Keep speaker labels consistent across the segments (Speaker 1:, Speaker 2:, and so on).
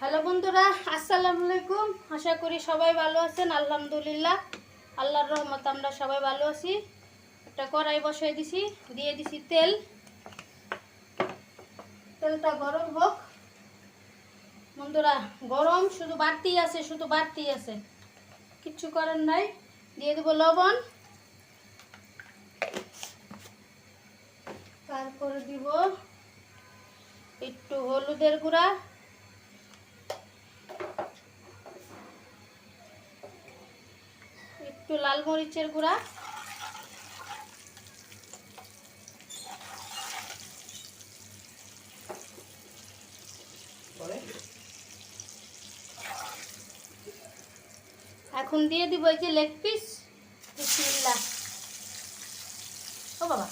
Speaker 1: Hello বন্ধুরা, আসসালামু আলাইকুম। আশা করি সবাই ভালো আছেন, আলহামদুলিল্লাহ। আল্লাহর রহমত আমরা সবাই ভালো আছি। একটা কড়াই বসাই দিছি, দিয়ে দিছি তেল। তেলটা গরম হোক। বন্ধুরা, গরম শুধু বাড়তি আছে, শুধু বাড়তি আছে। কিচ্ছু করার নাই। দিয়ে দেবো লবণ। তারপরে দিব একটু হলুদের গুঁড়া। একটু লাল মরিচের গুঁড়া। এখন দিয়ে দিব এই যে লেগ পিস বিসমিল্লাহ ও বাবা।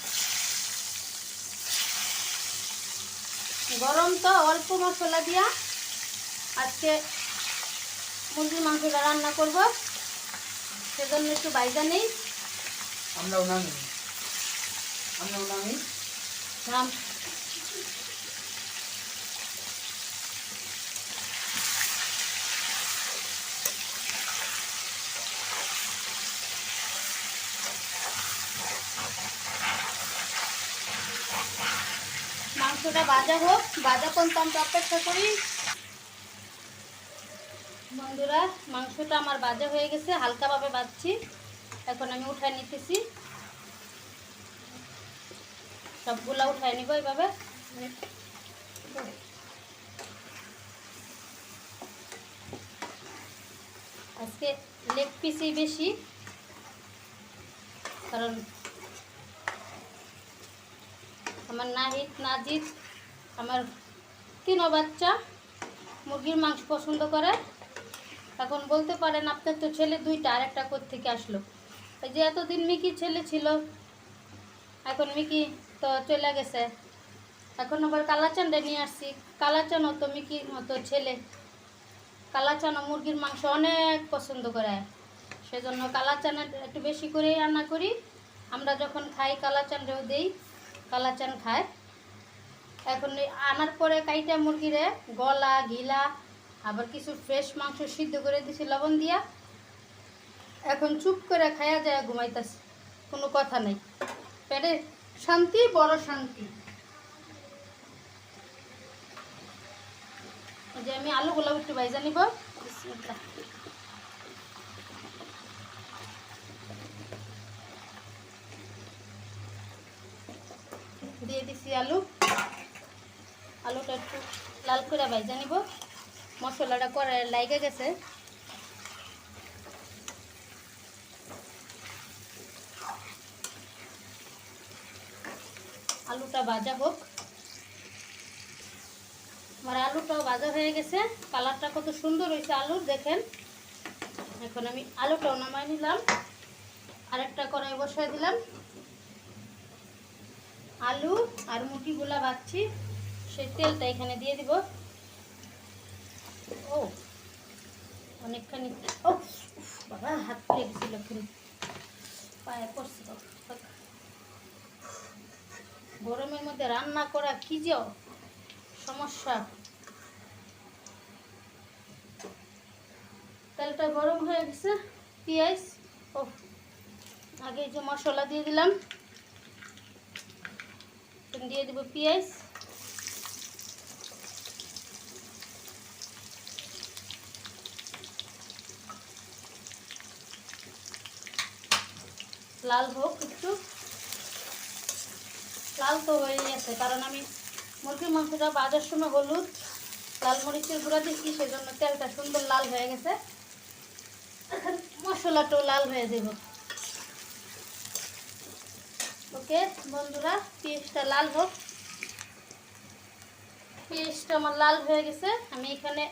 Speaker 1: গরম তো, অল্প মশলা দিয়া আজকে মুরগির মাংসটা রান্না করব। সেজন্য একটু বাইজা নেই।
Speaker 2: আমরাও নামি আমরাও নামি
Speaker 1: নাম। মাংসটা বাজা হোক বাজা পর্যন্ত আমরা অপেক্ষা করি। বন্ধুরা, মাংসটা আমার ভাজা হয়ে গেছে, হালকাভাবে ভাজছি এখন আমি উঠায় নিতেছি। সবগুলা উঠায় নিব এইভাবে। আজকে লেগ পিসই বেশি, কারণ আমার নাহিদ, নাজিদ, আমার তিনও বাচ্চা মুরগির মাংস পছন্দ করে। এখন বলতে পারেন আপনার তো ছেলে দুইটা আর একটা থেকে আসলো যে এতদিন মিকি ছেলে ছিল, এখন মিকি তো চলে গেছে। এখন আবার কালাচানটা নিয়ে আসছি। কালাচানও তো মিকির মতো ছেলে। কালাচানও মুরগির মাংস অনেক পছন্দ করে। সেজন্য কালাচান একটু বেশি করে রান্না করি। আমরা যখন খাই কালাচানটাও দিই কালাচান খায়। এখন আনার পরে কাইটা মুরগিরে গলা ঘিলা আবার কিছু ফ্রেশ মাংস সিদ্ধ করে দিছি, লবণ দিয়া। এখন চুপ করে খায়া যায় ঘুমাইতেছে, কোনো কথা নেই। পেটে শান্তি, বড় শান্তি। যে আমি আলুগুলো একটু ভাইজা নিব। দিয়ে দিছি আলু। আলুটা একটু লাল করে ভাইজা নিব। মশলাটা করে লাইগে গেছে। আলুটা ভাজা হোক। আমার আলুটাও ভাজা হয়ে গেছে। কালারটা কত সুন্দর হয়েছে আলুর, দেখেন। এখন আমি আলুটাও নামাই নিলাম। আরেকটা কড়াই বসাই দিলাম। আলু আর মুটিগুলা ভাজছি। সেই তেলটা এখানে দিয়ে দিব। ও, অনেকখানি ও বাবা, হাত পড়ে গেছিল পায়ে পড়ছে গরমের মধ্যে রান্না করা কি যে সমস্যা। তেলটা গরম হয়ে গেছে, পেঁয়াজ, ও, আগে যে মশলা দিয়ে দিলাম দিয়ে দেবো পেঁয়াজ। লাল হোক একটু। লাল তো হয়ে গেছে, কারণ আমি মুরগির মাংসটা বাজার সময় হলুদ, লাল মরিচের গুঁড়া দিচ্ছি সেজন্য তেলটা সুন্দর লাল হয়ে গেছে। মশলাটাও লাল হয়ে দেব ওকে, বন্ধুরা পেঁয়াজটা লাল হোক। পেঁয়াজটা আমার লাল হয়ে গেছে। আমি এখানে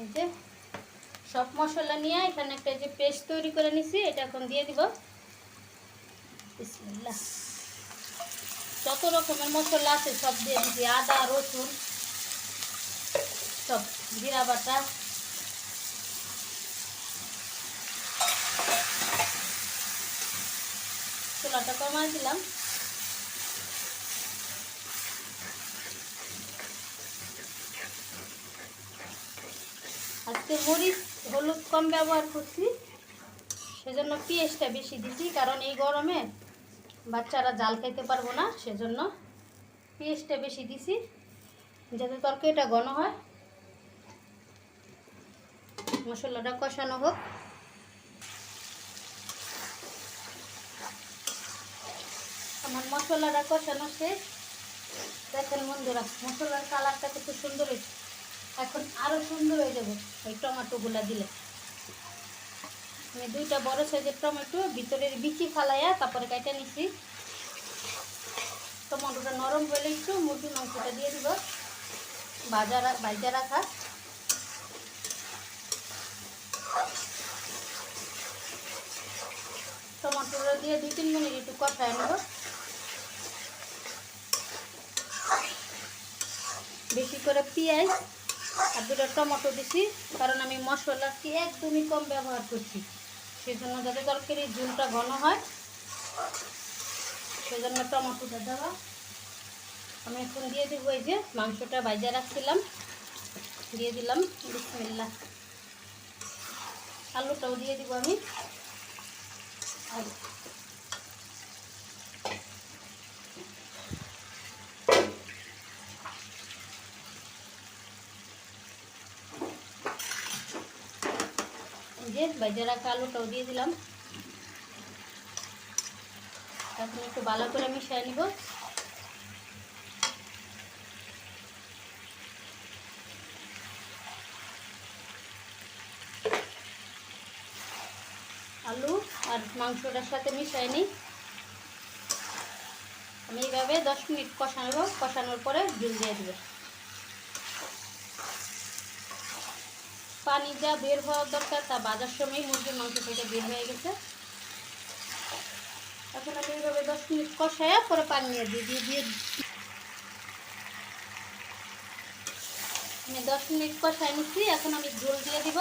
Speaker 1: এই যে সব মশলা নিয়ে এখানে একটা যে পেস্ট তৈরি করে নিছি, এটা এখন দিয়ে দিব। বিসমিল্লাহ। যত রকমের মশলা আছে, সব দিয়ে দিচ্ছি আদা, রসুন, সব জিরা বাটা। চুলাটা কমাই দিলাম। আজকে মরিচ, হলুদ কম ব্যবহার করছি, সেজন্য পেঁয়াজটা বেশি দিছি, কারণ এই গরমে বাচ্চারা জাল খাইতে পারব না, সেজন্য পেঁয়াজটা বেশি দিছি, যাতে তরকারিটা ঘন হয়। মশলাটা কষানো হোক। আমার মশলাটা কষানো শেষ। দেখেন বন্ধুরা, মশলার কালারটা কত সুন্দর হয়েছে। এখন আরও সুন্দর হয়ে যাবে ওই টমেটোগুলা দিলে। আমি দুইটা বড় সাইজের টমেটো, ভিতরের বিচি ফালাইয়া তারপরে কেটে নিছি। টমেটোটা নরম হলে একটু মুরগির মাংসটা দিয়ে দিব। ভাজা রা- ভাজা রাখা। টমেটোটা দিয়ে দুই তিন মিনিট একটু কষায় নেব। বেশি করে পেঁয়াজ আর দুটো টমেটো দিছি, কারণ আমি মশলাটি একদমই কম ব্যবহার করছি। সেজন্য যাতে তরকারি ঝুলটা ঘন হয়, সেজন্য টমেটোটা দেওয়া। আমি এখন দিয়ে দেবো এই যে মাংসটা ভাজা রাখছিলাম, দিয়ে দিলাম। বিসমিল্লা আলুটাও দিয়ে দিব আমি। ভেজে রাখা আলুটাও দিয়ে দিলাম। এখন একটু ভালো করে মিশিয়ে নিব। আলু আর মাংসটার সাথে মিশিয়ে নিই। আমি এইভাবে দশ মিনিট কষানো কষানোর পরে জল দিয়ে দেবো। পানি যা বের হওয়ার দরকার তা বাজার সময় মুরগির মাংস থেকে বের হয়ে গেছে। এখন আমি এইভাবে দশ মিনিট কষায় পরে পানি নিয়ে দিয়ে দিয়ে দিয়ে আমি দশ মিনিট কষায় নিচ্ছি। এখন আমি জল দিয়ে দিব।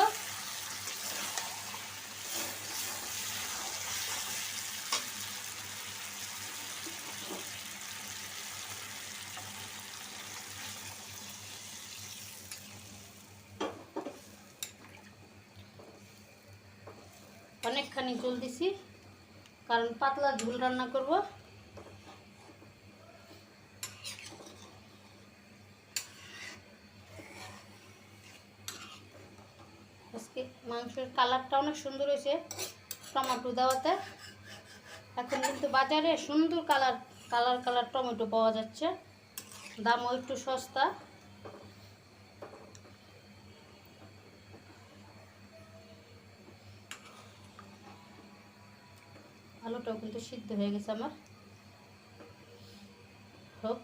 Speaker 1: অনেকখানি ঝোল দিছি, কারণ পাতলা ঝোল রান্না করব। আজকে মাংসের কালারটা অনেক সুন্দর হয়েছে, টমেটো দেওয়াতে। এখন কিন্তু বাজারে সুন্দর কালার কালার কালার টমেটো পাওয়া যাচ্ছে। দামও একটু সস্তা। আলুটাও কিন্তু সিদ্ধ হয়ে গেছে আমার। হোক,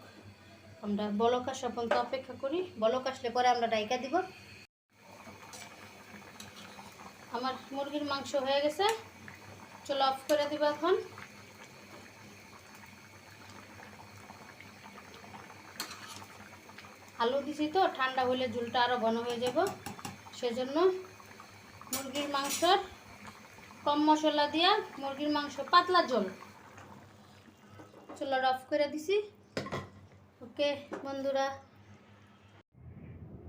Speaker 1: আমরা বলক আসা পর্যন্ত অপেক্ষা করি। বলক আসলে পরে আমরা ডাইকা দিব। আমার মুরগির মাংস হয়ে গেছে। চলো অফ করে দিব এখন। আলু দিছি তো, ঠান্ডা হলে ঝুলটা আরও ঘন হয়ে যাব। সেজন্য মুরগির মাংসর কম মশলা দিয়া মুরগির মাংস, পাতলা ঝোল। চুলাটা অফ করে দিছি। ওকে, বন্ধুরা।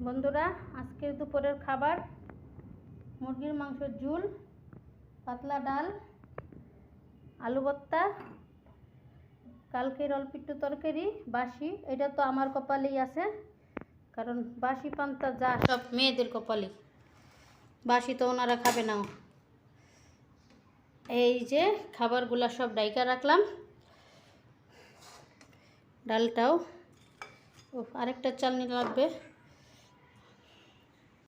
Speaker 1: বন্ধুরা, আজকের দুপুরের খাবার, মুরগির মাংসের ঝুল, পাতলা ডাল, আলু ভর্তা, কালকের অল্প তরকারি, বাসি। এটা তো আমার কপালেই আছে, কারণ বাসি পান্তা যা সব মেয়েদের কপালে। বাসি তো ওনারা খাবে না। এই যে খাবারগুলা সব ডাইকা রাখলাম। ডালটাও। ও আরেকটা চালনি লাগবে।